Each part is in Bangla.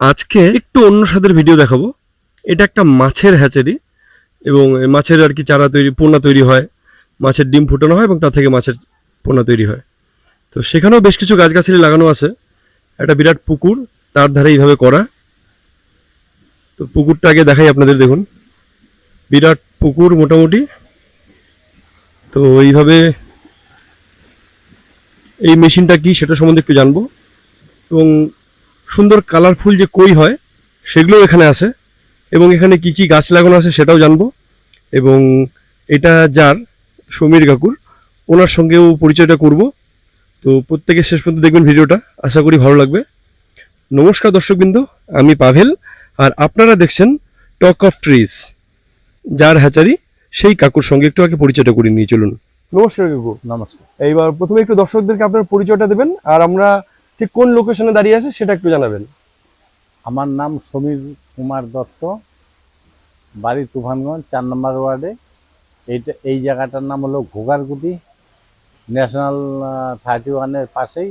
আজকে একটু অন্য স্বাদের ভিডিও দেখাবো। এটা একটা মাছের হ্যাচারি এবং মাছের আর কি চারা তৈরি, পোনা তৈরি হয়। মাছের ডিম ফুটানো হয় এবং তা থেকে মাছের পোনা তৈরি হয়। তো সেখানেও বেশ কিছু গাছগাছালি লাগানো আছে। একটা বিরাট পুকুর, তার ধারে এইভাবে করা। তো পুকুরটা আগে দেখাই আপনাদের, দেখুন। বিরাট পুকুর মোটামুটি। তো এইভাবে এই মেশিনটা কি, সেটা সম্বন্ধে একটু জানব। এবং সুন্দর কালারফুল যে কই হয় সেগুলো এখানে আছে। এবং এখানে কি কি গাছ লাগানো আছে সেটাও জানব। এবং এটা যার সমীর কাকুর। ওনার সঙ্গেও পরিচয়টা করব। তো প্রত্যেকে শেষ পর্যন্ত দেখবেন ভিডিওটা। আশা করি ভালো লাগবে। নমস্কার দর্শকবৃন্দ আমি পাভেল। আর আপনারা দেখছেন টক অফ ট্রিজ যার হ্যাচারি সেই কাকুর সঙ্গে একটু আগে পরিচয়টা করে নিয়ে চলুন। নমস্কার কাকু। নমস্কার। এইবার প্রথমে একটু দর্শকদেরকে আপনার পরিচয়টা দেবেন। আর আমরা ঠিক কোন লোকেশনে দাঁড়িয়ে আছে সেটা একটু জানাবেন। আমার নাম সমীর কুমার দত্ত বাড়ি তুফানগঞ্জ চার নম্বর ওয়ার্ডে। এইটা এই জায়গাটার নাম হলো ঘোগারগুটি ন্যাশনাল থার্টি ওয়ানের পাশেই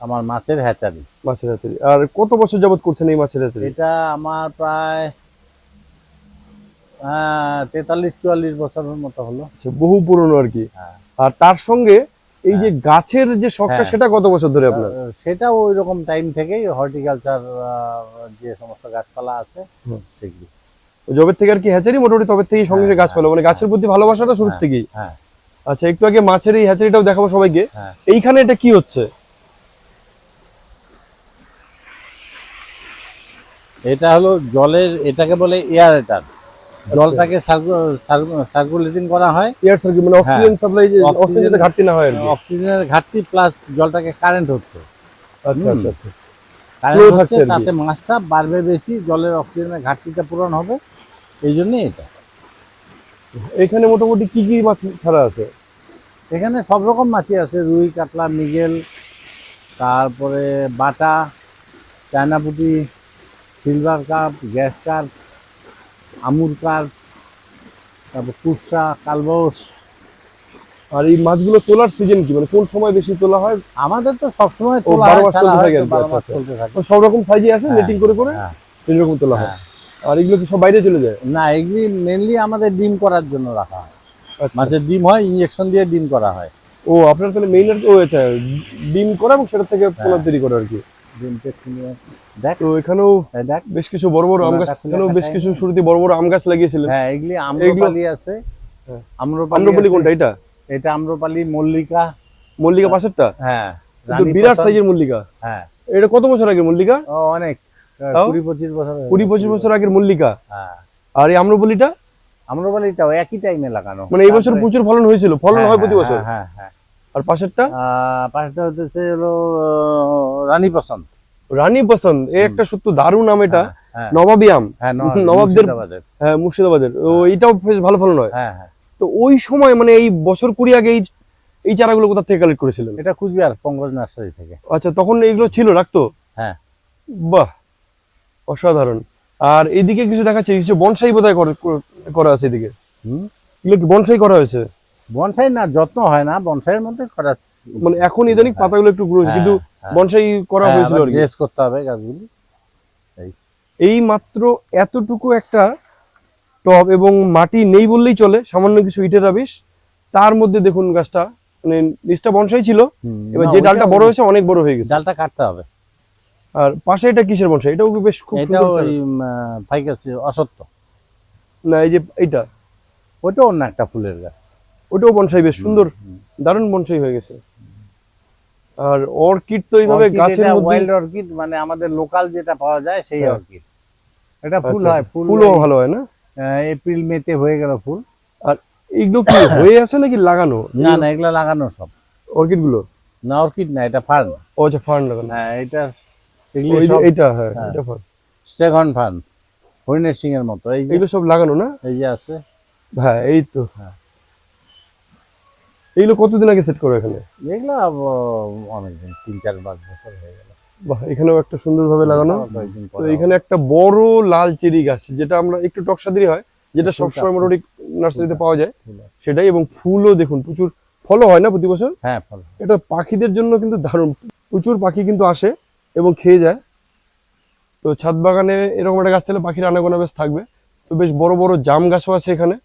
আমার মাছের হ্যাচারি। মাছের হ্যাচারি। আর কত বছর যাবত করছেন এই মাছের হ্যাচারি? এটা আমার প্রায় তেতাল্লিশ চুয়াল্লিশ বছরের মতো হলো। আচ্ছা, বহু পুরনো আর কি। হ্যাঁ। আর তার সঙ্গে এই যে গাছের যে শখটা হ্যাঁ। সেটা কত বছর ধরে আপনার সেটাও ওই রকম টাইম থেকেই হর্টিকালচার যে সমস্ত গাছপালা আছে। সেগুলি জবের থেকে আর কি হ্যাচারি মোটামুটি তবে থেকেই সঙ্গে হ্যাঁ, গাছ মানে গাছের প্রতি ভালোবাসাটা শুরু হ্যাঁ। থেকেই হ্যাঁ আচ্ছা একটু আগে মাছের এই হ্যাচারিটাও দেখাবো সবাইকে হ্যাঁ। এইখানে এটা কি হচ্ছে এটা হলো জলের এটাকে বলে এয়ার এটার জলটাকে সার্কুলেটিং করা হয়। এয়ার মানে অক্সিজেন সাপ্লাই যে অক্সিজেনের ঘাটতি না হয় অক্সিজেনের ঘাটতি প্লাস জলটাকে কারেন্ট হচ্ছে। আচ্ছা আচ্ছা আচ্ছা। কারেন্ট হচ্ছে। তাতে মাছটা বাড়বে বেশি জলের অক্সিজেনের ঘাটতিটা পূরণ হবে। এই জন্যই এটা। এখানে মোটামুটি কি কি মাছ ছাড়া আছে? এখানে সব রকম মাছই আছে রুই কাতলা মৃগেল তারপরে বাটা চায়না পুঁটি silver carp grass carp Amur carp তারপর কুসা কালবস আর এই মাছগুলো তোলার সিজন কি? মানে কোন সময় বেশি তোলা হয়? আমাদের তো সবসময় তোলা হয়, সব রকম সাইজে আছে নেটিং করে করে তিন রকম তোলা হয়। আর এগুলো কি সব বাইরে চলে যায়? না এগুলি মেনলি আমাদের ডিম করার জন্য রাখা হয়। আচ্ছা। মাছের ডিম হয় ইঞ্জেকশন দিয়ে ডিম করা হয়। ও আপনার তাহলে মেইন আর কি ও আচ্ছা ডিম করা এবং সেটা থেকে হ্যাঁ। পোনা তৈরি করা আর কি। তো এখানেও বেশ কিছু বড় বড় আম গাছ এখানেও বেশ কিছু শুরুতে বড় বড় আম গাছ লাগিয়েছিলেন। হ্যাঁ এগুলি আম্রপালি আছে। হ্যাঁ। আম্রপালি কোনটা এটা? এটা আম্রপালি মল্লিকা। মল্লিকা পাশেরটা? হ্যাঁ বিরাট সাইজের মল্লিকা? হ্যাঁ। এটা কত বছর আগে মল্লিকা? অনেক। কুড়ি পঁচিশ বছর কুড়ি পঁচিশ বছর আগের মল্লিকা? হ্যাঁ। আর এই আম্রপলিটা? আম্রপালিটাও একই টাইমে লাগানো। মানে এই বছর প্রচুর ফলন হয়েছিল। ফলন হ্যাঁ, হয় প্রতি হ্যাঁ, বছর? হ্যাঁ হ্যাঁ। আর পাশেরটা? পাশেরটা হচ্ছে হলো রানী পছন্দ রানী পছন্দ এই একটা সত্য দারুণ নাম এটা। হ্যাঁ, নবাবী আম। হ্যাঁ নবাবদের- হ্যাঁ মুর্শিদাবাদের। ও এইটাও বেশ ভালো ফলন হয়। হ্যাঁ হ্যাঁ। তো ওই সময় মানে এই বছর কুড়ি আগে এই এই চারাগুলো কোথা থেকে কালেক্ট করেছিলেন? এটা কুচবিহার পঙ্কজ নার্সারি থেকে। আচ্ছা তখন এইগুলো ছিল রাখতো? হ্যাঁ। বাহ অসাধারণ। আর এইদিকে কিছু দেখাচ্ছে কিছু বনসাই বোধহয় করে- আছে এদিকে। হুম? এগুলো কি বনসাই করা হয়েছে? বনসাই না যত্ন হয় না বনসাইয়ের মধ্যে করা মানে এখন ইদানিং হ্যাঁ। পাতাগুলো একটু গ্রো কিন্তু বনসাই করা হয়েছিল আর কি। ড্রেস করতে হবে গাছগুলি। এই। মাত্র এতটুকু একটা টব এবং মাটি নেই বললেই চলে সামান্য কিছু ইটের আবিশ তার মধ্যে দেখুন গাছটা মানে নিচটা বনসাই ছিল। এবার যে ডালটা বড় হয়েছে অনেক বড় হয়ে গেছে। ডালটা কাটতে হবে। আর পাশে এটা কিসের বনসাই? এটাও কি বেশ খুব এটা। ওই ফাইকাসি অসত্য। না এই যে এইটা। ওটা অন্য একটা ফুলের গাছ। ওটাও বনসাই বেশ সুন্দর। দারুণ বনসাই হয়ে গেছে। আর অর্কিড তো এইভাবে গাছের মধ্যে ওয়াইল্ড অর্কিড মানে আমাদের লোকাল যেটা পাওয়া যায় সেই হ্যাঁ। অর্কিড এটা ফুল আচ্ছা, হয় ফুল ফুলও ভালো হয় না? আহ, এপ্রিল মেতে হয়ে গেল ফুল। আর এগুলো কি হয়ে আছে নাকি লাগানো? না না এগুলো লাগানো সব। অর্কিডগুলো না অর্কিড না এটা ফার্ন। ও আচ্ছা ফার্ন লাগানো। হ্যাঁ এটা এগুলি সব এইটা হ্যাঁ হ্যাঁ। এটা ফার্ন। স্টেগন ফার্ন হরিণের সিং এর মতো এই যে। এগুলো সব লাগানো না? এই যে আছে। হ্যাঁ এই তো। হ্যাঁ। এইগুলো কতদিন আগে সেট করো এখানে? এগুলো অনেকদিন তিন চার পাঁচ বছর হয়ে গেল। বাহ এখানেও একটা সুন্দরভাবে লাগানো। তো এখানে একটা বড় লাল চেরি গাছ যেটা আমরা একটু টকসাদি হয় যেটা সবসময় মোটামুটি নার্সারিতে পাওয়া যায়। সেটাই এবং ফুলও দেখুন প্রচুর ফলও হয় না প্রতি বছর? হ্যাঁ ফল এটা পাখিদের জন্য কিন্তু দারুণ। প্রচুর পাখি কিন্তু আসে এবং খেয়ে যায়। তো ছাদ বাগানে এরকম একটা গাছ থাকলে পাখির আনাগোনা বেশ থাকবে। তো বেশ বড় বড় জাম গাছও আছে এখানে।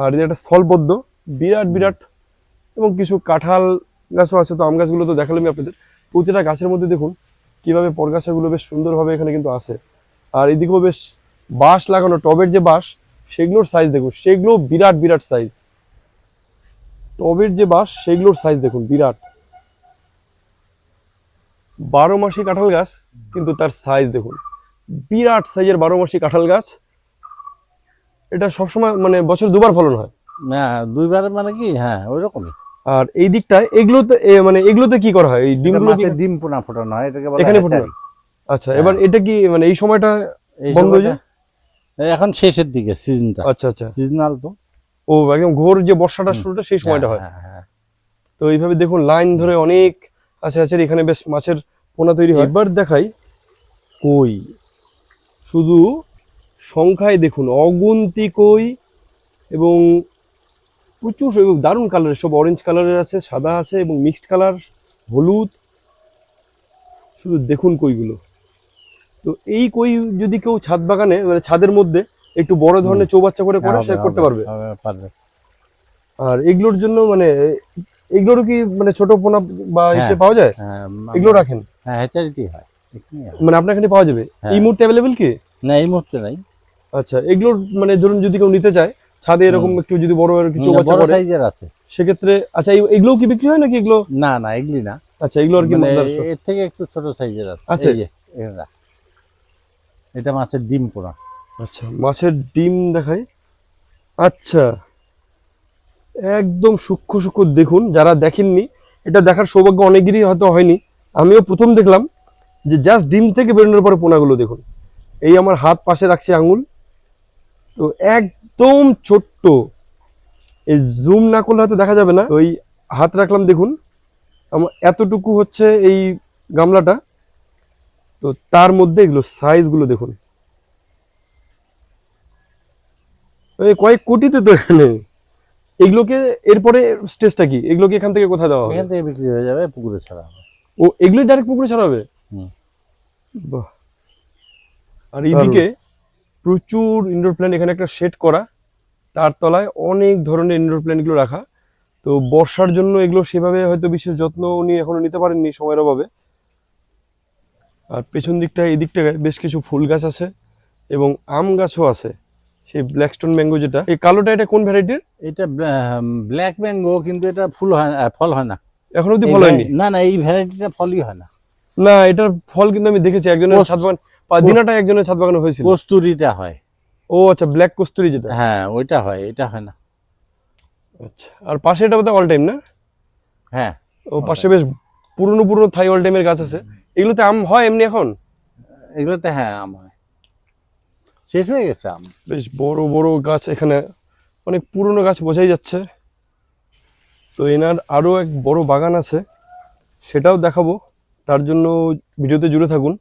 আর এটা একটা স্থলপদ্ম। বিরাট বিরাট এবং কিছু কাঁঠাল গাছও আছে। তো আম গাছগুলো তো দেখালাম আপনাদের। প্রতিটা গাছের মধ্যে দেখুন কীভাবে পরগাছাগুলো বেশ সুন্দরভাবে এখানে কিন্তু আছে। আর এদিকেও বেশ বাঁশ লাগানো, টবের যে বাঁশ, সেগুলোর সাইজ দেখুন। সেগুলো বিরাট বিরাট সাইজ টবের যে বাঁশ, সেগুলোর সাইজ দেখুন, বিরাট। বারো মাসি কাঁঠাল গাছ, কিন্তু তার সাইজ দেখুন। বিরাট সাইজের বারো মাসি কাঁঠাল গাছ। এটা সবসময় মানে বছর দুবার ফলন হয়। না দুইবার মানে কি? হ্যাঁ ওই রকমই আর এই দিকটায় এগুলোতে মানে এগুলোতে কি করা হয়? এই ডিমগুলো মাছের ডিম পোনা ফোটানো হয় এটাকে বলে এখানে হ্যাচারি। আচ্ছা এবার এটা কি মানে এই সময়টা বন্ধ হয়ে এই এখন শেষের দিকে সিজনটা। আচ্ছা আচ্ছা। সিজনাল তো। ও একদম ঘোর যে বর্ষাটা শুরুটা সেই সময়টা হয়। হ্যাঁ, হ্যাঁ, তো এইভাবে দেখুন লাইন ধরে অনেক আছে আছে এখানে বেশ মাছের পোনা তৈরি হয়। এবার দেখাই। কই? শুধু সংখ্যায় দেখুন অগুন্তি কই এবং প্রচুর এবং দারুণ কালারের সব অরেঞ্জ কালারের আছে সাদা আছে এবং মিক্সড কালার হলুদ। শুধু দেখুন কইগুলো। তো এই কই যদি কেউ ছাদ বাগানে মানে ছাদের মধ্যে একটু বড় ধরনের চৌবাচ্চা করে করে হ্যাঁ, সে করতে পারবে। পারবে। আর এগুলোর জন্য মানে এগুলোর কি মানে ছোট পোনা বা এসে হ্যাঁ। পাওয়া যায়? হ্যাঁ এগুলো রাখেন। হ্যাঁ হ্যাচারিটি হয়। হয়। মানে আপনার এখানে পাওয়া যাবে? হ্যাঁ। এই মুহূর্তে অ্যাভেলেবেল কি? না এই মুহূর্তে নাই। আচ্ছা এগুলোর মানে ধরুন যদি কেউ নিতে চায় ছাদে এরকম একটু যদি বড় বড় কিছু বড় সাইজের আছে। সেক্ষেত্রে আচ্ছা এগুলোও কি বিক্রি হয় নাকি এগুলো? না না এগুলি না। আচ্ছা এগুলো আর কি মানে এর থেকে একটু ছোট সাইজের আছে। আছে? এটা মাছের ডিম পোনা আচ্ছা মাছের ডিম দেখাই। আচ্ছা একদম সূক্ষ্ম সূক্ষ্ম দেখুন যারা দেখেননি এটা দেখার সৌভাগ্য অনেকেরই হয়তো হয়নি। আমিও প্রথম দেখলাম যে জাস্ট ডিম থেকে বেরোনোর পরে পোনাগুলো দেখুন। এই আমার হাত পাশে রাখছি আঙুল। তো একদম ছোট্ট। এই জুম না করলে হয়তো দেখা যাবে না। ওই হাত রাখলাম দেখুন। আমার এতটুকু হচ্ছে এই গামলাটা। তো তার মধ্যে এগুলো সাইজগুলো দেখুন। এই কয়েক কোটিতে তো এখানে। এগুলোকে এরপরে স্টেজটা কি? এগুলোকে এখান থেকে কোথায় দেওয়া হবে? এখান থেকে বিক্রি হয়ে যাবে পুকুরে ছাড়া হবে। ও এগুলোই ডাইরেক্ট পুকুরে ছাড়া হবে? হুম। বাহ। আর এইদিকে প্রচুর ইনডোর প্ল্যান্ট এখানে একটা সেট করা। তার তলায় অনেক ধরনের ইনডোর প্ল্যান্টগুলো রাখা। তো বর্ষার জন্য এগুলো সেভাবে হয়তো বিশেষ যত্ন উনি এখনও নিতে পারেননি সময়ের অভাবে। আর পেছন দিকটা এই দিকটায় বেশ কিছু ফুল গাছ আছে এবং আম গাছও আছে। সেই ব্ল্যাকস্টোন ম্যাঙ্গো যেটা এই কালোটা এটা কোন ভ্যারাইটির? এটা ব্ল্যাক ম্যাঙ্গো কিন্তু এটা ফুল হয় না ফল হয় না। এখন অব্দি ফল হয়নি? না না এই ভ্যারাইটিটা ফলই হয় না। না এটার ফল কিন্তু আমি দেখেছি একজনের ছাদ বাগান দিনাটা একজনের ছাদ বাগানে হয়েছিল। কস্তুরিটা হয়। ও আচ্ছা ব্ল্যাক কস্তুরি যেটা। হ্যাঁ ওইটা হয় এটা হয় না। আচ্ছা আর পাশে এটা বোধহয় অল টাইম না? হ্যাঁ। ও পাশে বেশ পুরনো পুরনো থাই অল টাইমের গাছ আছে। এগুলোতে আম হয় এমনি এখন? এগুলোতে হ্যাঁ আম হয়। শেষ হয়ে গেছে আম। বেশ বড় বড় গাছ এখানে অনেক পুরনো গাছ বোঝাই যাচ্ছে। তো এনার আরও এক বড় বাগান আছে সেটাও দেখাবো। তার জন্য ভিডিওতে জুড়ে থাকুন।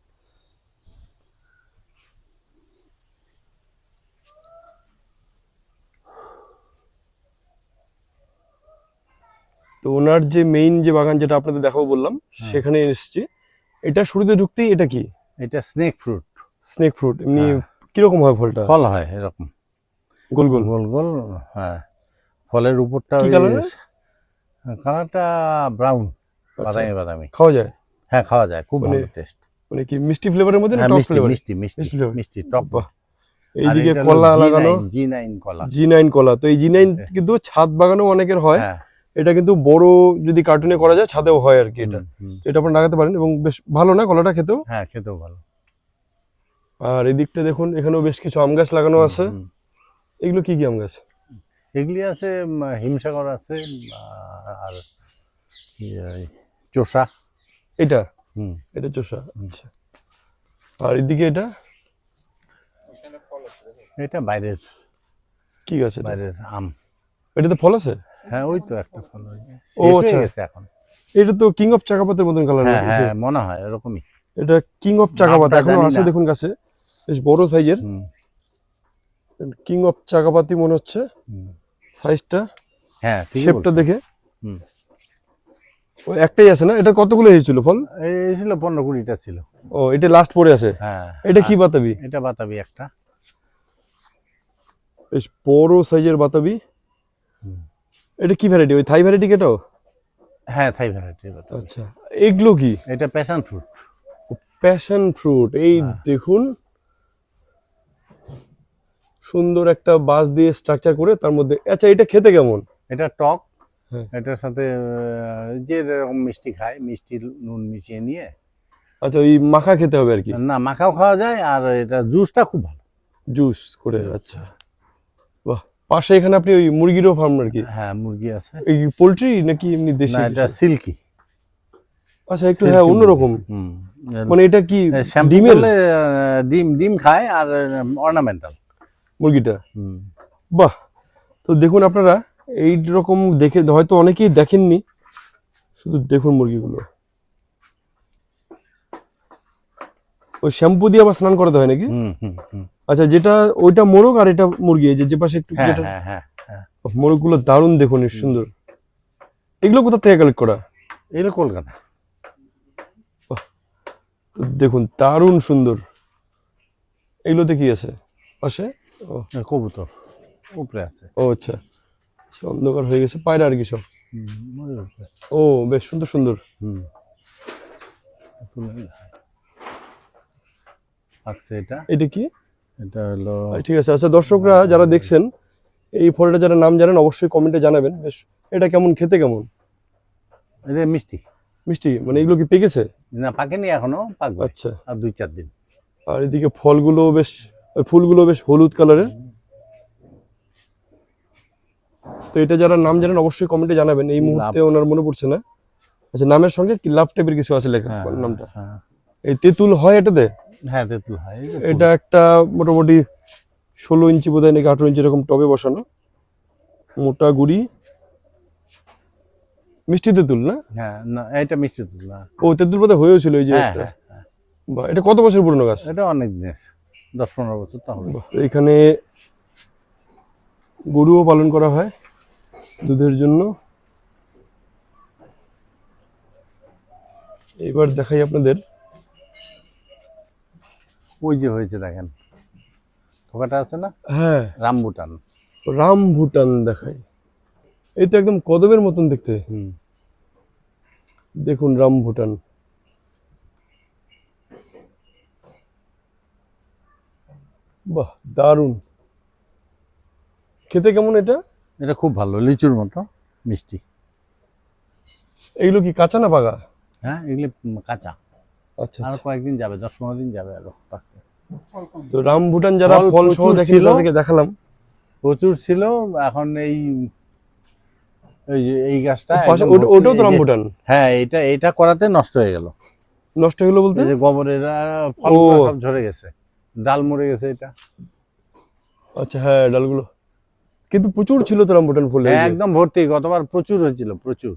তো ওনার যে মেইন যে বাগান যেটা আপনাদের দেখাবো বললাম সেখানে এসেছি। এটা শুরুতে ঢুকতেই এটা কি? এটা স্নেক ফ্রুট স্নেক ফ্রুট এমনি হ্যাঁ। কীরকম হয় ফলটা? ফল হয় এরকম। গোল গোল। গোল গোল হ্যাঁ। ফলের উপরটা? কালারটা ব্রাউন আচ্ছা। বাদামি বাদামি। খাওয়া যায়? হ্যাঁ খাওয়া যায়। খুব মানে ভালো টেস্ট মানে কি মিষ্টি ফ্লেভারের মধ্যে না হ্যাঁ টক মিষ্টি ফ্লেভার মিষ্টি মিষ্টি মিষ্টি। টক এইদিকে কলা লাগানো। জি নাইন কলা। জি নাইন কলা। তো এই জি নাইন হ্যাঁ। কিন্তু ছাদ বাগানও অনেকের হয়। হ্যাঁ। এটা কিন্তু বড় যদি কার্টুনে করা যায় ছাদেও হয় আর কি এটা। তো এটা আপনারা লাগাতে পারেন এবং বেশ ভালো না কলাটা খেতেও? হ্যাঁ খেতেও ভালো। আর এদিকটা দেখুন এখানেও বেশ কিছু আম গাছ লাগানো আছে। এগুলো কি কি আম গাছ? এগুলি আছে হিমসাগর আছে আর চোষা। এটা? হুম। এটা চোষা আচ্ছা। আর এদিকে এটা? এটা বাইরের। কি গাছ বাইরের আম। এটাতে ফল আছে? হ্যাঁ ওই তো একটা ফল ও, আচ্ছা। গেছে এখন। এটা তো কিং অফ চাকাপাতের মতন কালার হ্যাঁ হ্যাঁ মনে হয় এরকমই। এটা কিং অফ চাকাপাত এখনও আছে দেখুন গাছে বেশ বড় সাইজের কিং অফ চাকাপাতি মনে হচ্ছে। সাইজটা হ্যাঁ শেপটা দেখে। ও একটাই আছে না? এটা কতগুলো হয়েছিল ফল? এই ছিল পনেরো কুড়িটা ছিল। ও এটা লাস্ট পড়ে আছে? হ্যাঁ এটা কি বাতাবি? এটা বাতাবি একটা। বেশ বড় সাইজের বাতাবি। এটা কি ভ্যারাইটি ওই থাই ভ্যারাইটি কেটাও হ্যাঁ থাই ভ্যারাইটি আচ্ছা এগুলো কি? এটা প্যাশন ফ্রুট প্যাশন ফ্রুট এই হ্যাঁ। দেখুন সুন্দর একটা বাস দিয়ে স্ট্রাকচার করে তার মধ্যে আচ্ছা এটা খেতে কেমন? এটা টক হ্যাঁ। এটার সাথে যে রকম মিষ্টি খায় মিষ্টি নুন মিশিয়ে নিয়ে। আচ্ছা ওই মাখা খেতে হবে আর কি? না মাখাও খাওয়া যায় আর এটা জুসটা খুব ভালো। জুস করে আচ্ছা। পাশে এখানে আপনি ওই মুরগিরও ফার্ম আর কি হ্যাঁ মুরগি আছে। এই পোলট্রি নাকি এমনি দেশি না এটা সিল্কি। আচ্ছা একটু হ্যাঁ অন্যরকম। মানে এটা কি ডিমের? ডিম ডিম খায় আর অর্নামেন্টাল মুরগিটা? বাহ! তো দেখুন আপনারা এই রকম দেখে হয়তো অনেকেই দেখেননি। শুধু দেখুন মুরগিগুলো। ওই শ্যাম্পু দিয়ে আবার স্নান করাতে হয় নাকি? হুম হুম হুম। আচ্ছা যেটা ওইটা মোরগ আর এটা মুরগি এই যে পাশে একটু হ্যাঁ যেটা হ্যাঁ হ্যাঁ হ্যাঁ। মোরগগুলো দারুণ দেখুন সুন্দর। এগুলো কোথা থেকে কালেক্ট করা? এগুলো কলকাতা। দেখুন দারুণ সুন্দর। এগুলোতে কি আছে? পাশে? ও। কবুতর। উপরে আছে। ও আচ্ছা। অন্ধকার হয়ে গেছে পায়রা আর কি সব। ও বেশ সুন্দর সুন্দর। হুম। আচ্ছা এটা। এটা কি? এটা হলো আচ্ছা, ঠিক আছে। আচ্ছা দর্শকরা যারা দেখছেন এই ফলটা যারা নাম জানেন অবশ্যই কমেন্টে জানাবেন। বেশ এটা কেমন খেতে কেমন? এটা মিষ্টি। মিষ্টি? মানে এগুলো কি পেকেছে? না পাকেনি এখনও পাকবে। আচ্ছা। আর দুই চার দিন। আর এদিকে ফলগুলো বেশ ওই ফুলগুলো বেশ হলুদ কালারের। তো এটা যারা নাম জানেন অবশ্যই কমেন্টে জানাবেন। এই মুহূর্তে ওনার মনে পড়ছে না। আচ্ছা নামের সঙ্গে কি লাভ টাইপের কিছু আছে লেখা? হ্যাঁ নামটা। হ্যাঁ। এই তেঁতুল হয় এটাতে? হ্যাঁ তেঁতুল হয়। এটা একটা মোটামুটি ষোলো ইঞ্চি বোধহয় নাকি আঠারো ইঞ্চি এরকম টবে বসানো। মোটা গুড়ি। মিষ্টি তেঁতুল না? হ্যাঁ না এটা মিষ্টি তেঁতুল না। ও তেঁতুল বোধহয় হয়েও ছিল এই যে হ্যাঁ হ্যাঁ বাহ, এটা কত বছর পুরনো গাছ? এটা অনেক দিনের দশ পনেরো বছর তো হবে। এখানে গরুও পালন করা হয় দুধের জন্য। এবার দেখাই আপনাদের ওই যে হয়েছে দেখেন। থোকাটা আছে না? হ্যাঁ। রামবুটান রাম ভুটান দেখাই। তো একদম কদবের মতন দেখতে। হুম। দেখুন রাম ভুটান বাহ দারুণ। খেতে কেমন এটা? এটা খুব ভালো লিচুর মতো মিষ্টি। এইগুলো কি কাঁচা না পাকা হ্যাঁ এগুলি কাঁচা। আর কয়েকদিন যাবে দশ পনেরো দিন যাবে আরও পাকতে তো রাম ভুটান যারা ফল সহ প্রচুর ছিল। তাদেরকে দেখালাম। প্রচুর ছিল এখন এই এই এই গাছটা একদম ওটা- ভর্তি। ওটাও তো এই রাম যে- ভুটান? হ্যাঁ এটা এটা করাতে নষ্ট হয়ে গেল। নষ্ট হলো বলতে? যে গোবরের ফলগুলো সব ঝরে গেছে। ডাল মরে গেছে এটা। আচ্ছা হ্যাঁ ডালগুলো। কিন্তু প্রচুর ছিল তো রামভুটান ফুল একদম ভর্তি গতবার প্রচুর হয়েছিল প্রচুর।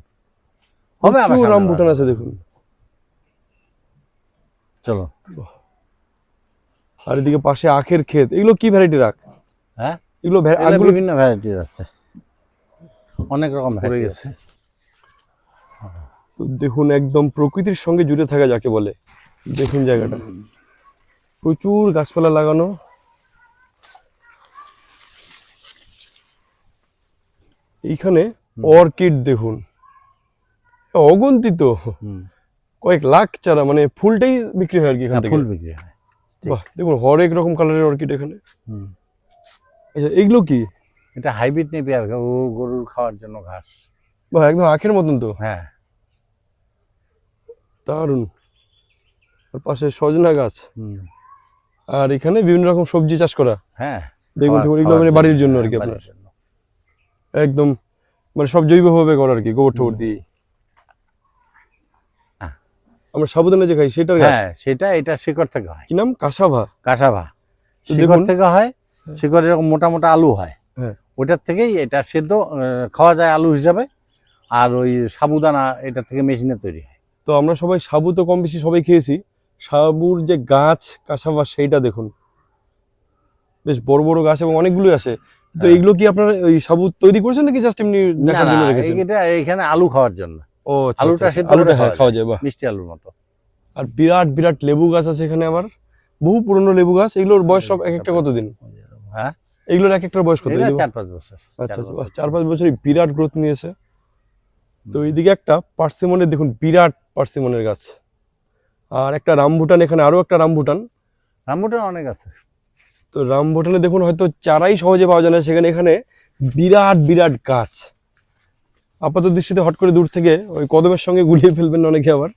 হবে আবার প্রচুর রাম সামনের ভুটান বার। আছে দেখুন। চলো। আর এদিকে পাশে আখের ক্ষেত। এগুলো কি ভ্যারাইটি আখ হ্যাঁ? এগুলো আখগুলো বিভিন্ন ভ্যারাইটির আছে। অনেক রকম পড়ে গেছে তো দেখুন একদম প্রকৃতির সঙ্গে জুড়ে থাকা যাকে বলে। দেখুন জায়গাটা। প্রচুর গাছপালা লাগানো। এইখানে অর্কিড দেখুন। অগন্তিত। কয়েক লাখ চারা মানে ফুলটাই বিক্রি হয় আর কি এখান হ্যাঁ, থেকে। ফুল বিক্রি হয়। বাহ দেখুন হরেক রকম কালারের অর্কিড এখানে। আচ্ছা এগুলো কি? এটা হাইব্রিড নেপিয়ার ও গরুর খাওয়ার জন্য ঘাস। বাহ একদম আখের মতন তো? হ্যাঁ। দারুণ আর পাশে সজনা গাছ। হুম। আর এখানে বিভিন্ন রকম সবজি চাষ করা। হ্যাঁ দেখুন এগুলো মানে বাড়ির জন্য আর কি হ্যাঁ, আপনার। একদম মানে সব জৈবভাবে করা আর কি গোবর টোবর দিয়ে। আমরা সাবুদানা যে খাই সেটার গাছ হ্যাঁ সেটা এটা শিকড় থেকে হয়। কি নাম? কাসাভা। কাঁসাভা। শিকড় থেকে হয় শিকড় এরকম মোটা মোটা আলু হয়। হ্যাঁ। ওটার থেকেই এটা সেদ্ধ খাওয়া যায় আলু হিসাবে। আর ওই সাবুদানা এটা থেকে মেশিনে তৈরি হয়। তো আমরা সবাই সাবু তো কম বেশি সবাই খেয়েছি। সাবুর যে গাছ কাসাভা সেইটা দেখুন। বেশ বড় বড় গাছ এবং অনেকগুলো আছে। তো হ্যাঁ। এইগুলো কি আপনারা ওই সাবু তৈরি করেছেন নাকি জাস্ট এমনি এটা এখানে আলু খাওয়ার জন্য। ও আচ্ছা, আলুটা আচ্ছা, সিদ্ধ আলুটা খাওয়া যায় মিষ্টি আলুর মতো। আর বিরাট বিরাট লেবু গাছ আছে এখানে আবার। বহু পুরনো লেবু গাছ। এগুলোর বয়স সব এক একটা কতদিন? হ্যাঁ? এগুলোর এক একটা বয়স কত? চার পাঁচ বছর আচ্ছা চার আচ্ছা, পাঁচ বছরই বিরাট গ্রোথ নিয়েছে। তো এইদিকে একটা পার্সিমনের দেখুন বিরাট পার্সিমনের গাছ। আর একটা রামভুটান এখানে আরও একটা রামভুটান। রামবুটান অনেক আছে। তো রামভুটানে দেখুন হয়তো চারাই সহজে পাওয়া যায় না। সেখানে এখানে বিরাট বিরাট গাছ। আপাত দৃষ্টিতে হট করে দূর থেকে ওই কদমের সঙ্গে গুলিয়ে ফেলবেন অনেকে আবার।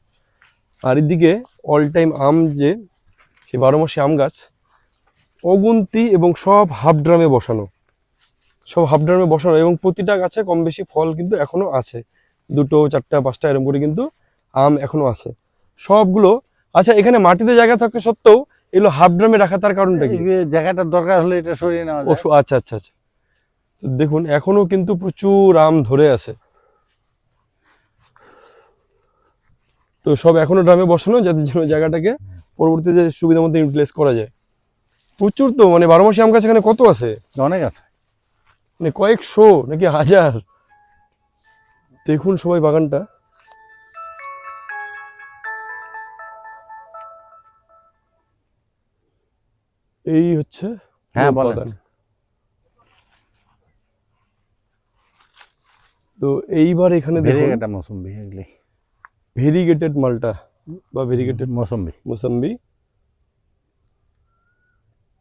আর এদিকে অল টাইম আম যে সেই বারো মাসে আম গাছ অগুন্তি এবং সব হাফ ড্রামে বসানো। সব হাফ ড্রামে বসানো এবং প্রতিটা গাছে কম বেশি ফল কিন্তু এখনও আছে। দুটো চারটা পাঁচটা এরম করে কিন্তু আম এখনও আছে। সবগুলো আচ্ছা এখানে মাটিতে জায়গা থাকা সত্ত্বেও এগুলো হাফ ড্রামে রাখা তার কারণটা কি? জায়গাটার দরকার হলে এটা সরিয়ে নেওয়া আচ্ছা আচ্ছা আচ্ছা। তো দেখুন এখনও কিন্তু প্রচুর আম ধরে আছে। তো সব এখনও ড্রামে বসানো যাতে যেন জায়গাটাকে পরবর্তীতে সুবিধা মতো ইউটিলাইজ করা যায়। প্রচুর তো মানে বারো মাসে আম গাছ এখানে কত আছে? অনেক আছে। মানে কয়েকশো নাকি হাজার? দেখুন সবাই বাগানটা। এই হচ্ছে হ্যাঁ, বাগান। তো এইবার এখানে দেখুন। মৌসুম্বি এগুলি ভেরিগেটেড মালটা বা ভেরিগেটেড মৌসুম্বি মোসাম্বি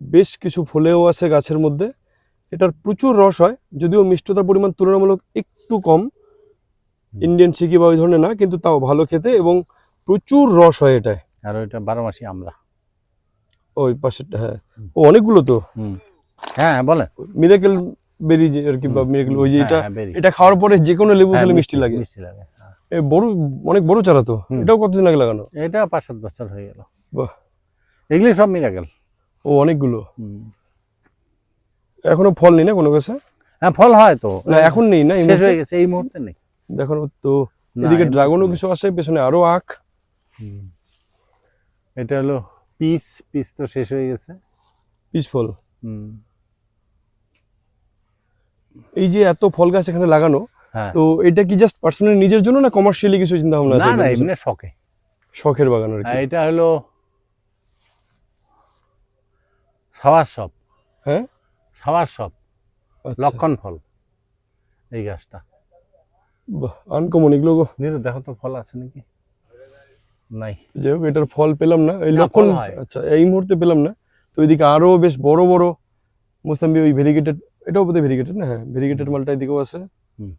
বেশ কিছু ফলেও আছে গাছের মধ্যে। এটার প্রচুর রস হয় যদিও মিষ্টতার পরিমাণ তুলনামূলক একটু কম। ইন্ডিয়ান সিকি বা ওই ধরনের না কিন্তু তাও ভালো খেতে এবং প্রচুর রস হয় এটায়। আর ওইটা বারো মাসি আমরা। ওই পাশেরটা হ্যাঁ। ও অনেকগুলো তো? হ্যাঁ বলেন। মিরাকেল বেরি আর কি বা মিরাকেল ওই যে হ্যাঁ, এটা হ্যাঁ, এটা খাওয়ার পরে যে কোনো লেবু হ্যাঁ, খেলে মিষ্টি লাগে। মিষ্টি লাগে। বড় অনেক বড় চারা তো। এটাও কতদিন আগে লাগানো? এটা পাঁচ সাত বছর হয়ে গেল। বাহ। এগুলি সব মিরাকেল। ও অনেকগুলো? এখনও ফল নেই না কোনো গাছে? হ্যাঁ ফল হয় তো। না এখন নেই না শেষ হয়ে গেছে এই মুহূর্তে নেই। দেখুন তো এদিকে ড্রাগনও কিছু আছে পেছনে আরও আখ। এটা হলো পিস পিস তো শেষ হয়ে গেছে। পিস ফল। এই যে এত ফল গাছ এখানে লাগানো তো এটা কি জাস্ট পার্সোনালি নিজের জন্য না কমার্শিয়ালি কিছু চিন্তা ভাবনা আছে না না এমনি শখে। শখের বাগান আর কি। এটা হলো সাওয়ার সব হ্যাঁ? সাওয়ার সব আচ্ছা। লক্ষণ ফল এই গাছটা। আনকমন এগুলো গো। নিরু দেখো তো ফল আছে নাকি? নাই। যাই হোক এটার ফল পেলাম না। এই লক্ষণ হয়। আচ্ছা এই মুহূর্তে পেলাম না। তো এদিকে আরও বেশ বড় বড় মোসাম্বি ওই ভেরিগেটেড এটাও বোধহয় ভেরিগেটেড না? হ্যাঁ ভেরিগেটেড মালটা এদিকেও আছে। হুম।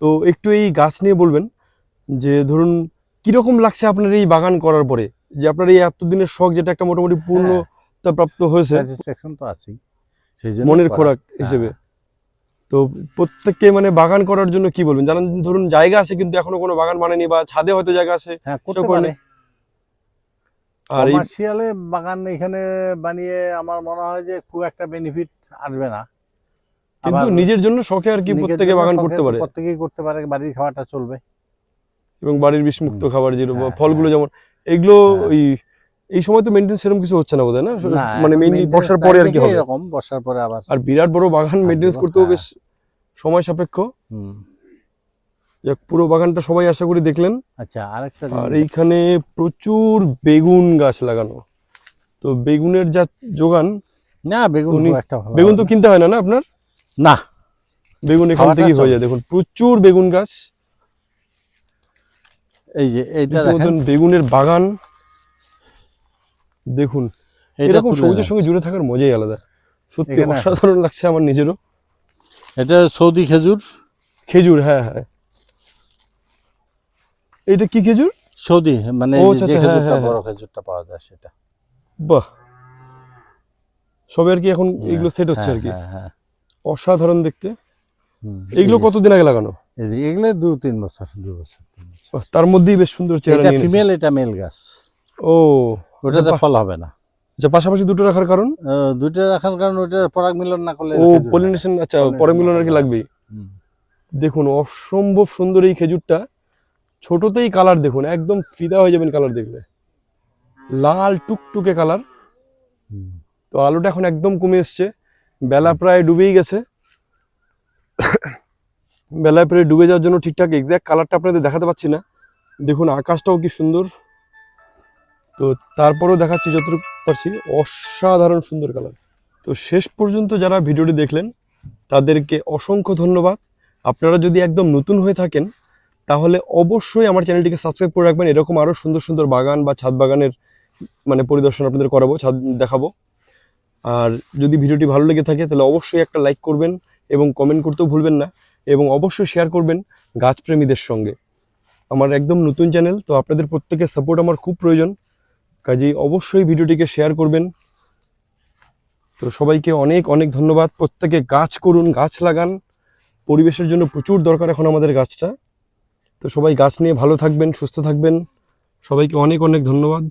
তো একটু এই গাছ নিয়ে বলবেন যে ধরুন কীরকম লাগছে আপনার এই বাগান করার পরে? যে আপনার এই এতদিনের শখ যেটা একটা মোটামুটি পূর্ণতা প্রাপ্ত হয়েছে। স্যাটিসফ্যাকশন তো আছেই। সেই জন্য মনের খোরাক হিসেবে। তো প্রত্যেককে মানে বাগান করার জন্য কি বলবেন? জানেন ধরুন জায়গা আছে কিন্তু এখনও কোনো বাগান বানায়নি বা ছাদে হয়তো জায়গা আছে। হ্যাঁ করতে সেটা পারে। আর কমার্শিয়ালে বাগান এখানে বানিয়ে আমার মনে হয় যে খুব একটা বেনিফিট আসবে না। কিন্তু নিজের জন্য শখে আর কি প্রত্যেকে বাগান করতে পারে। প্রত্যেকেই করতে পারে বাড়ির খাওয়াটা চলবে। এবং বাড়ির বিষমুক্ত খাবার যেগুলো হ্যাঁ, ফলগুলো হ্যাঁ। যেমন এগুলো হ্যাঁ। ওই এই সময় তো সেরকম কিছু হচ্ছে না বোধহয় না? মানে মেইনলি বর্ষার পরে আর কি হবে। এরকম বর্ষার পরে আবার আর বিরাট বড় বাগান করতেও। বেশ সময় সাপেক্ষ। যাক পুরো বাগানটা সবাই আশা করি দেখলেন। আচ্ছা আরেকটা আর এইখানে প্রচুর বেগুন গাছ লাগানো। তো বেগুনের যা যোগান না বেগুন একটা বেগুন তো কিনতে হয় না না আপনার? না। বেগুন এখান থেকেই হয়ে যায়। দেখুন প্রচুর বেগুন গাছ। এই যে এইটা দেখেন। বেগুনের বাগান। দেখুন এটা এরকম সবুজের সঙ্গে জুড়ে থাকার মজাই আলাদা। সত্যি অসাধারণ লাগছে আমার নিজেরও। এটা সৌদি খেজুর। খেজুর হ্যাঁ হ্যাঁ। এটা কি খেজুর? সৌদি মানে আচ্ছা, যে আচ্ছা, হ্যাঁ, খেজুরটা হ্যাঁ, বড় খেজুরটা পাওয়া যায় সেটা। বাহ। সবে আর কি এখন হ্যাঁ, এগুলো সেট হচ্ছে আর কি? হ্যাঁ, হ্যাঁ, অসাধারণ দেখতে। এগুলো কতদিন আগে লাগানো? এগুলো দু তিন বছর দু বছর তার মধ্যেই বেশ সুন্দর চেহারা এটা ফিমেল এটা মেল গাছ। ও ওটাতে। ফল হবে না। আচ্ছা পাশাপাশি দুটো রাখার কারণ? দুইটা রাখার কারণ ওটা পরাগ মিলন না করলে ও। পলিনেশন আচ্ছা Pollination পরে মিলন আর কি না। লাগবেই দেখুন অসম্ভব সুন্দর এই খেজুরটা। ছোটতেই কালার দেখুন একদম ফিদা হয়ে যাবেন কালার দেখলে। লাল টুকটুকে কালার তো আলোটা এখন একদম কমে এসছে। বেলা প্রায় ডুবেই গেছে। বেলা প্রায় ডুবে যাওয়ার জন্য ঠিকঠাক এক্স্যাক্ট কালারটা আপনাদের দেখাতে পাচ্ছি না। দেখুন, আকাশটাও কি সুন্দর। তো তারপরেও দেখাচ্ছি যতটুকু পারছি, অসাধারণ সুন্দর কালার তো শেষ পর্যন্ত যারা ভিডিওটি দেখলেন, তাদেরকে অসংখ্য ধন্যবাদ। আপনারা যদি একদম নতুন হয়ে থাকেন, তাহলে অবশ্যই আমার চ্যানেলটিকে সাবস্ক্রাইব করে রাখবেন। এরকম আরও সুন্দর সুন্দর বাগান বা ছাদ বাগানের মানে পরিদর্শন আপনাদের করাবো, ছাদ দেখাবো। আর যদি ভিডিওটি ভালো লেগে থাকে, তাহলে অবশ্যই একটা লাইক করবেন এবং কমেন্ট করতেও ভুলবেন না, এবং অবশ্যই শেয়ার করবেন গাছপ্রেমীদের সঙ্গে। আমার একদম নতুন চ্যানেল তো আপনাদের প্রত্যেকের সাপোর্ট আমার খুব প্রয়োজন। কাজেই অবশ্যই ভিডিওটিকে শেয়ার করবেন। তো সবাইকে অনেক অনেক ধন্যবাদ। প্রত্যেকে গাছ করুন, গাছ লাগান। পরিবেশের জন্য প্রচুর দরকার এখন আমাদের গাছটা। তো সবাই গাছ নিয়ে ভালো থাকবেন, সুস্থ থাকবেন। সবাইকে অনেক অনেক ধন্যবাদ।